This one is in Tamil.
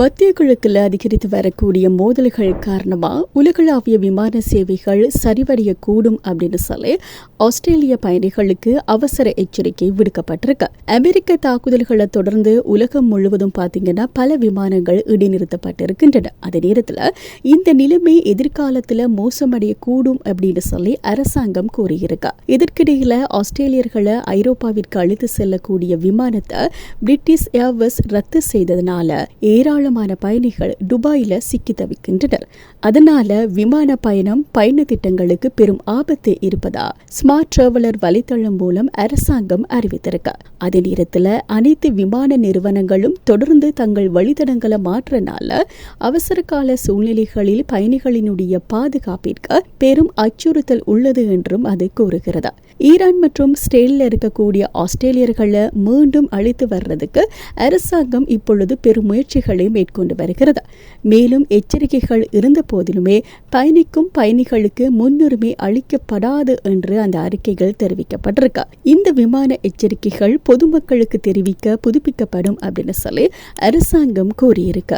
மத்திய கிழக்கில் அதிகரித்து வரக்கூடிய மோதல்கள் காரணமாக உலகளாவிய விமான சேவைகள் சரிவடையக்கூடும் அப்படின்னு சொல்லி ஆஸ்திரேலிய பயணிகளுக்கு அவசர எச்சரிக்கை விடுக்கப்பட்டிருக்கு. அமெரிக்க தாக்குதல்களை தொடர்ந்து உலகம் முழுவதும் பார்த்தீங்கன்னா பல விமானங்கள் இடைநிறுத்தப்பட்டிருக்கின்றன. அதே நேரத்தில் இந்த நிலைமை எதிர்காலத்தில் மோசமடையக்கூடும் அப்படின்னு சொல்லி அரசாங்கம் கூறியிருக்கு. இதற்கிடையில் ஆஸ்திரேலியர்களை ஐரோப்பாவிற்கு அழைத்து செல்லக்கூடிய விமானத்தை பிரிட்டிஷ் ஏர்வஸ் ரத்து செய்ததனால ஏராளமான பயணிகள் துபாயில் சிக்கி தவிக்கின்றனர். அதனால விமான பயணம் பயண திட்டங்களுக்கு பெரும் ஆபத்து இருப்பதா? ஸ்மார்ட் டிராவலர் வலைத்தளம் மூலம் அரசாங்கம் அறிவித்திருக்கு. அதே நேரத்தில் அனைத்து விமான நிறுவனங்களும் தொடர்ந்து தங்கள் வழித்தடங்களை மாற்றனால அவசர கால சூழ்நிலைகளில் பயணிகளினுடைய பாதுகாப்பிற்கு பெரும் அச்சுறுத்தல் உள்ளது என்றும் அது கூறுகிறது. ஈரான் மற்றும் ஸ்டேலில் இருக்கக்கூடிய ஆஸ்திரேலியர்களை மீண்டும் அழைத்து வர்றதுக்கு அரசாங்கம் இப்பொழுது பெரும் முயற்சிகளை மேற்கொண்டு வருகிறது. மேலும் எச்சரிக்கைகள் இருந்த போதிலுமே பயணிக்கும் பயணிகளுக்கு முன்னுரிமை அளிக்கப்படாது என்று அந்த அறிக்கைகள் தெரிவிக்கப்பட்டிருக்கு. இந்த விமான எச்சரிக்கைகள் பொதுமக்களுக்கு தெரிவிக்க புதுப்பிக்கப்படும் அப்படின்னு சொல்லி அரசாங்கம் கூறியிருக்க.